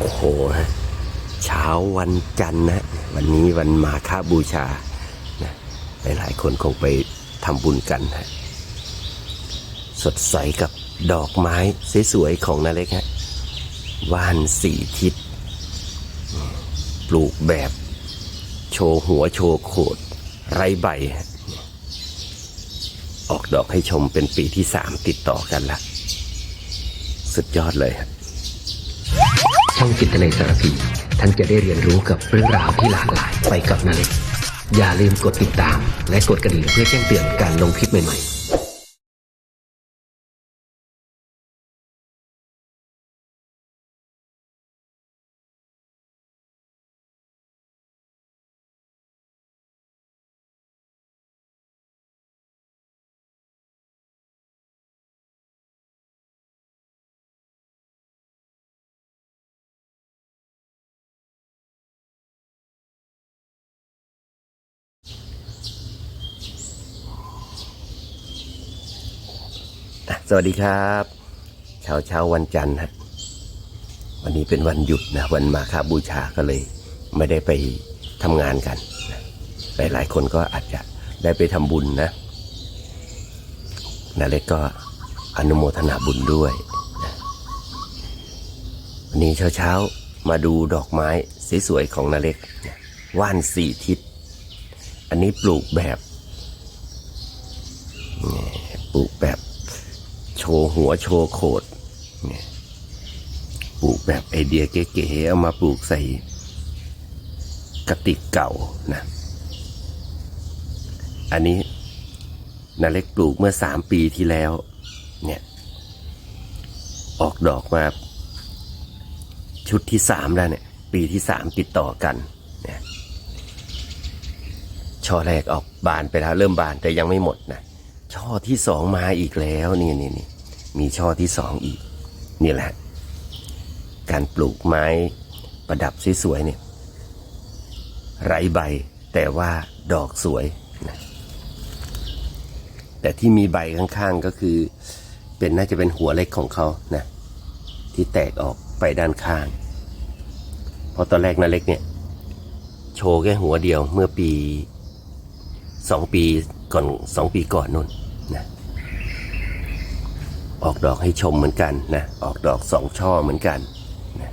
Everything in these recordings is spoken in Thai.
โอ้โหฮะเช้าวันจันทร์นะวันนี้วันมาฆบูชานะหลายๆคนคงไปทำบุญกันฮะสดใสกับดอกไม้สวยๆของนาเล็กฮะว่านสี่ทิศ ปลูกแบบ โชว์หัวโชว์โขดไรใบ ออกดอกให้ชมเป็นปีที่สามติดต่อกันละ สุดยอดเลยฮะ ช่องจิตเลสารพี ท่านจะได้เรียนรู้กับเรื่องราวที่หลากหลายไปกับนาเล็กอย่าลืมกดติดตาม และกดกระดิ่งเพื่อแจ้งเตือนการลงคลิปใหม่ๆ สวัสดีครับเช้าเช้าวันจันทร์ฮะวันนี้เป็นวันหยุดนะวันมาคาบูชาก็เลย ไม่ได้ไปทำงานกันนะหลายๆคนก็อาจจะได้ไปทำบุญนะนาเล็กก็อนุโมทนาบุญด้วยนะวันนี้เช้าเช้ามาดูดอกไม้สวยๆของนาเล็กนะว่านสี่ทิศ อันนี้ปลูกแบบปลูกแบบ โชว์หัวโชว์โขดปลูกแบบไอเดียเก๋ๆเอามาปลูกใส่กระติกเก่านะ อันนี้นาเล็กปลูกเมื่อสามปีที่แล้ว เนี่ย ออกดอกมา ชุดที่สามแล้วเนี่ย ปีที่สามติดต่อกัน เนี่ยช่อแรกออกบานไปแล้วเริ่มบานแต่ยังไม่หมดนะ ช่อที่สองมาอีกแล้วนี่นี่นี่มีช่อที่สองอีก นี่แหละ การปลูกไม้ประดับสวยๆเนี่ยไร้ใบแต่ว่าดอกสวยนะแต่ที่มีใบข้างๆก็คือ เป็นน่าจะเป็นหัวเล็กของเขานะที่แตกออกไปด้านข้าง เพราะตอนแรกนาเล็กเนี่ย โชว์แค่หัวเดียวเมื่อปีสองปี ก่อนสองปีก่อนนู่นนะออกดอกให้ชมเหมือนกันนะออกดอกสองช่อเหมือนกันนะ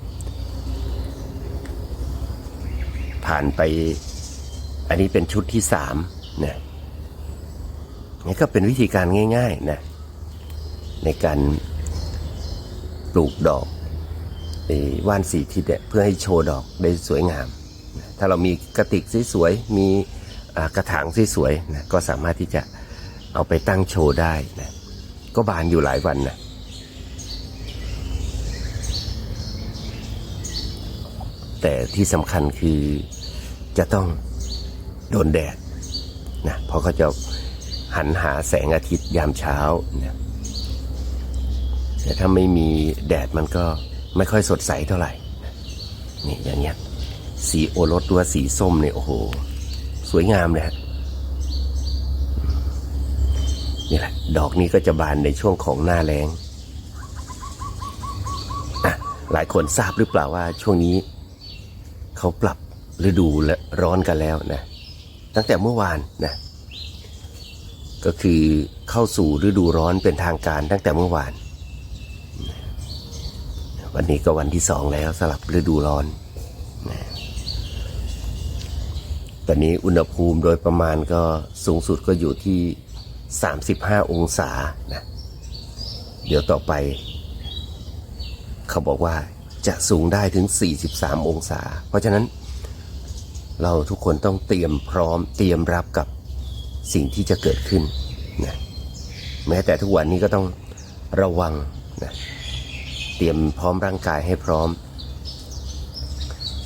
ผ่านไปอันนี้เป็นชุดที่สามนะนี่ก็เป็นวิธีการง่ายๆนะในการปลูกดอกอว่านสีทิศเพื่อให้โชว์ดอกได้สวยงาม ถ้าเรามีกระติกสวยๆมี กระถางสวยๆนะก็สามารถที่จะเอาไปตั้งโชว์ได้นะก็บานอยู่หลายวันนะแต่ที่สำคัญคือจะต้องโดนแดดนะเพราะเขาจะหันหาแสงอาทิตย์ยามเช้านะแต่ถ้าไม่มีแดดมันก็ไม่ค่อยสดใสเท่าไหร่นะนี่อย่างเงี้ย สีโอรสตัวสีส้มเนี่ยโอ้โห สวยงามเลยฮะนี่แหละ ดอกนี้ก็จะบานในช่วงของหน้าแรงอะหลายคนทราบหรือเปล่าว่าช่วงนี้ เขาปรับฤดูและร้อนกันแล้วนะ ตั้งแต่เมื่อวานนะ ก็คือเข้าสู่ฤดูร้อนเป็นทางการตั้งแต่เมื่อวาน วันนี้ก็วันที่สองแล้วสลับฤดูร้อน ตอนนี้อุณหภูมิโดยประมาณก็สูงสุดก็อยู่ที่ 35 องศานะเดี๋ยวต่อไป เขาบอกว่าจะสูงได้ถึง 43 องศา เพราะฉะนั้น เราทุกคนต้องเตรียมพร้อมเตรียมรับกับสิ่งที่จะเกิดขึ้นนะแม้แต่ทุกวันนี้ก็ต้องระวังนะเตรียมพร้อมร่างกายให้พร้อม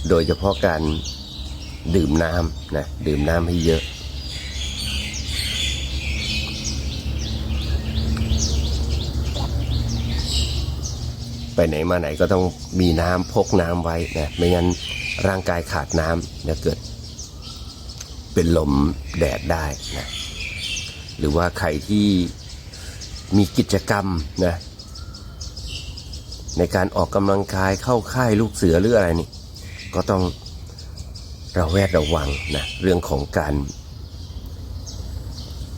โดยเฉพาะการ ดื่มน้ำนะดื่มน้ำให้เยอะไปไหนมาไหนก็ต้องมีน้ำพกน้ำไว้นะไม่งั้นร่างกายขาดน้ำจะเกิด เป็นลมแดดได้นะหรือว่าใครที่มีกิจกรรมนะในการออกกำลังกายเข้าค่ายลูกเสือหรืออะไรนี่ ก็ต้อง ระแวดระวังนะเรื่องของการ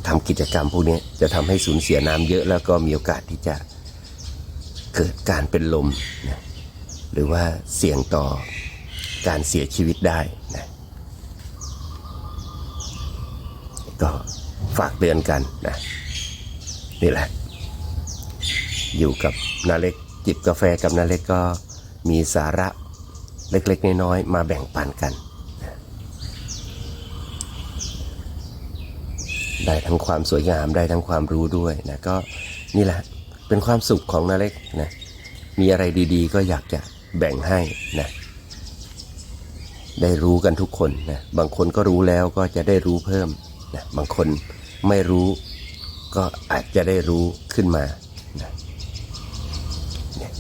ทำกิจกรรมพวกนี้จะทำให้สูญเสียน้ำเยอะแล้วก็มีโอกาสที่จะเกิดการเป็นลมนะหรือว่าเสี่ยงต่อการเสียชีวิตได้นะก็ฝากเตือนกันนะนี่แหละ อยู่กับนาเล็กจิบกาแฟกับนาเล็กก็มีสาระเล็กๆน้อยๆมาแบ่งปันกันนะ ได้ทั้งความสวยงามได้ทั้งความรู้ด้วยนะก็นี่แหละเป็นความสุขของนาเล็กนะมีอะไรดีๆ ก็อยากจะแบ่งให้นะได้รู้กันทุกคนนะบางคนก็รู้แล้วก็จะได้รู้เพิ่มนะบางคนไม่รู้ก็อาจจะได้รู้ขึ้นมานะ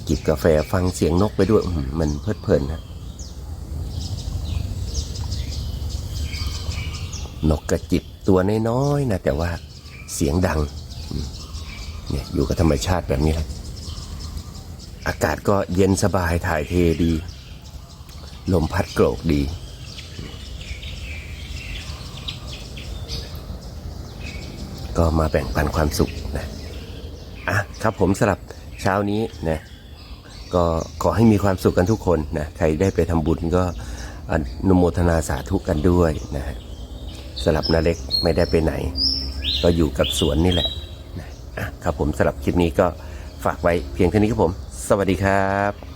จิบกาแฟฟังเสียงนกไปด้วยมันเพลิดเพลินนะนกกระจิบ ตัวน้อยๆนะแต่ว่าเสียงดังเนี่ยอยู่กับธรรมชาติแบบนี้แหละอากาศก็เย็นสบายถ่ายเทดี ลมพัดโกรกดี ก็มาแบ่งปันความสุขนะอะครับผมสำหรับเช้านี้นะก็ขอให้มีความสุขกันทุกคนนะใครได้ไปทำบุญก็อนุโมทนาสาธุกันด้วยนะฮะ สลับนาเล็กไม่ได้ไปไหน ก็อยู่กับสวนนี่แหละนะครับผมสลับคลิปนี้ก็ฝากไว้เพียงเท่านี้ครับผม สวัสดีครับ